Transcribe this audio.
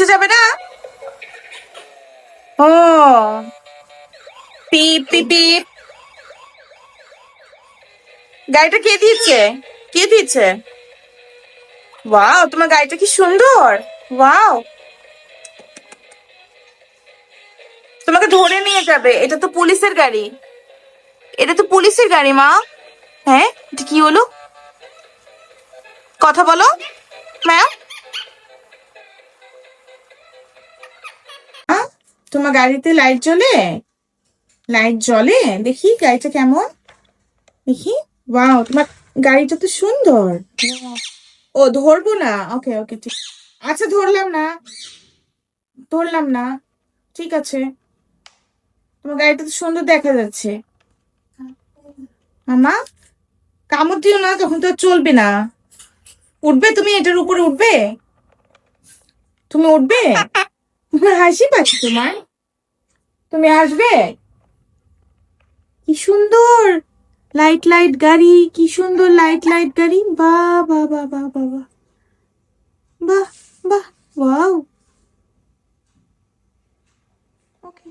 নিচে যাবে না? ও। গাড়িটা কে কে ওয়াও, তোমার গাড়িটা কি সুন্দর? ওয়াও। তোমাকে ধরে নিয়ে যাবে, এটা তো পুলিশের গাড়ি। এটা তো পুলিশের গাড়ি, মা। হ্যাঁ এটা কি হলো? কথা বলো ম্যাম তোমার গাড়িতে লাইট জ্বলে? লাইট জ্বলে? দেখি গাড়িটা কেমন? দেখি। ওয়াও তোমার গাড়িটা তো সুন্দর। ও, ধরবো না? ওকে ওকে ঠিক। আচ্ছা ধরলাম না। ধরলাম না। ঠিক আছে। তোমার গাড়িটা তো সুন্দর দেখা যাচ্ছে। মামা, কামড় দিও না, তখন তো চলবে না। উঠবে তুমি? এটার উপরে উঠবে? তুমি উঠবে? হাসি পাচ্ছি তোমার? তুমি আসবে? কি সুন্দর লাইট লাইট গাড়ি, কি সুন্দর লাইট লাইট গাড়ি। বা বা বা বা বা বা বাহ বা ওকে